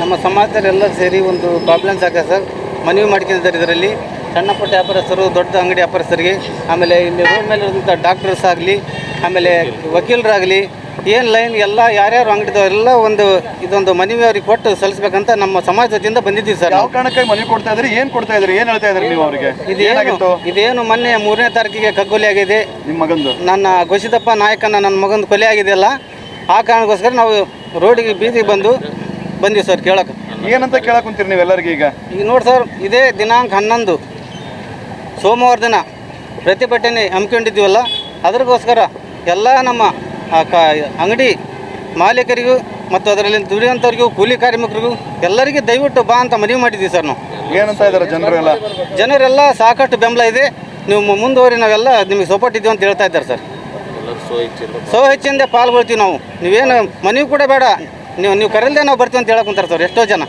ನಮ್ಮ ಸಮಾಜದಲ್ಲೆಲ್ಲ ಸೇರಿ ಒಂದು ಪ್ರಾಬ್ಲಮ್ಸ್ ಆಗಿದೆ ಸರ್. ಮನವಿ ಮಾಡ್ಕೊಂಡಿದ್ದಾರೆ ಇದರಲ್ಲಿ. ಸಣ್ಣ ಪುಟ್ಟ ವ್ಯಾಪಾರಸ್ಥರು ದೊಡ್ಡ ಅಂಗಡಿ ವ್ಯಾಪಾರಸ್ಥರಿಗೆ ಆಮೇಲೆ ಇಲ್ಲಿ ರೋಡ್ ಮೇಲೆ ಇರುವಂಥ ಡಾಕ್ಟರ್ಸ್ ಆಗಲಿ ಆಮೇಲೆ ವಕೀಲರಾಗಲಿ ಏನು ಲೈನ್ ಎಲ್ಲ ಯಾರ್ಯಾರು ಅಂಗಡಿದವರೆಲ್ಲ ಎಲ್ಲ ಒಂದು ಇದೊಂದು ಮನವಿ ಅವ್ರಿಗೆ ಕೊಟ್ಟು ಸಲ್ಲಿಸ್ಬೇಕಂತ ನಮ್ಮ ಸಮಾಜದಿಂದ ಬಂದಿದ್ದೀವಿ ಸರ್ ಯಾವ ಕಾರಣಕ್ಕೆ ಕಾರಣಕ್ಕಾಗಿ ಮನವಿ ಕೊಡ್ತಾ ಇದ್ರಿ? ಏನು ಕೊಡ್ತಾ ಇದ್ರಿ? ಏನು ಹೇಳ್ತಾ ಇದ್ರಿ ನೀವು ಅವರಿಗೆ? ಇದೇನು ಏನಾಗಿತ್ತು? ಇದೇನು ಮೊನ್ನೆ ಮೂರನೇ ತಾರೀಕಿಗೆ ಕಗ್ಗೊಲೆ ಆಗಿದೆ. ನಿಮ್ಮ ಮಗಂದು? ನನ್ನ ಘೋಷಿತಪ್ಪ ನಾಯಕನ ನನ್ನ ಮಗನ ಕೊಲೆ ಆಗಿದೆಯಲ್ಲ ಆ ಕಾರಣಕ್ಕೋಸ್ಕರ ನಾವು ರೋಡಿಗೆ ಬೀದಿಗೆ ಬಂದು ಬಂದೀವಿ ಸರ್ ಕೇಳಕ್ಕೆ ಏನಂತ ಕೇಳಕ್ ಕುಂತೀರಿ ನೀವೆಲ್ಲರಿಗೆ ಈಗ? ಈಗ ನೋಡಿ ಸರ್ ಇದೇ ದಿನಾಂಕ ಹನ್ನೊಂದು ಸೋಮವಾರ ದಿನ ಪ್ರತಿಭಟನೆ ಹಮ್ಮಿಕೊಂಡಿದ್ದೀವಲ್ಲ ಅದಕ್ಕೋಸ್ಕರ ಎಲ್ಲ ನಮ್ಮ ಕ ಅಂಗಡಿ ಮಾಲೀಕರಿಗೂ ಮತ್ತು ಅದರಲ್ಲಿ ದುಡಿಯುವಂಥವ್ರಿಗೂ ಕೂಲಿ ಕಾರ್ಮಿಕರಿಗೂ ಎಲ್ಲರಿಗೂ ದಯವಿಟ್ಟು ಬಾ ಅಂತ ಮನವಿ ಮಾಡಿದ್ದೀವಿ ಸರ್ ನಾವು. ಏನಂತ ಇದ್ದಾರೆ ಜನರೆಲ್ಲ? ಜನರೆಲ್ಲ ಸಾಕಷ್ಟು ಬೆಂಬಲ ಇದೆ. ನೀವು ಮುಂದುವರಿ ನಾವೆಲ್ಲ ನಿಮಗೆ ಸಪೋರ್ಟ್ ಇದ್ದೀವಿ ಅಂತ ಹೇಳ್ತಾ ಇದ್ದಾರೆ ಸರ್. ಸೋ ಹೆಚ್ಚಿಂದ ಪಾಲ್ಗೊಳ್ತೀವಿ ನಾವು. ನೀವೇನು ಮನೆಯೂ ಕೂಡ ಬೇಡ. ನೀವು ನೀವು ಕರೆಯಲ್ದೆ ನಾವು ಬರ್ತೀವಿ ಅಂತ ಹೇಳಕ್ ಕುಂತಾರೆ ಸರ್. ಎಷ್ಟೋ ಜನ.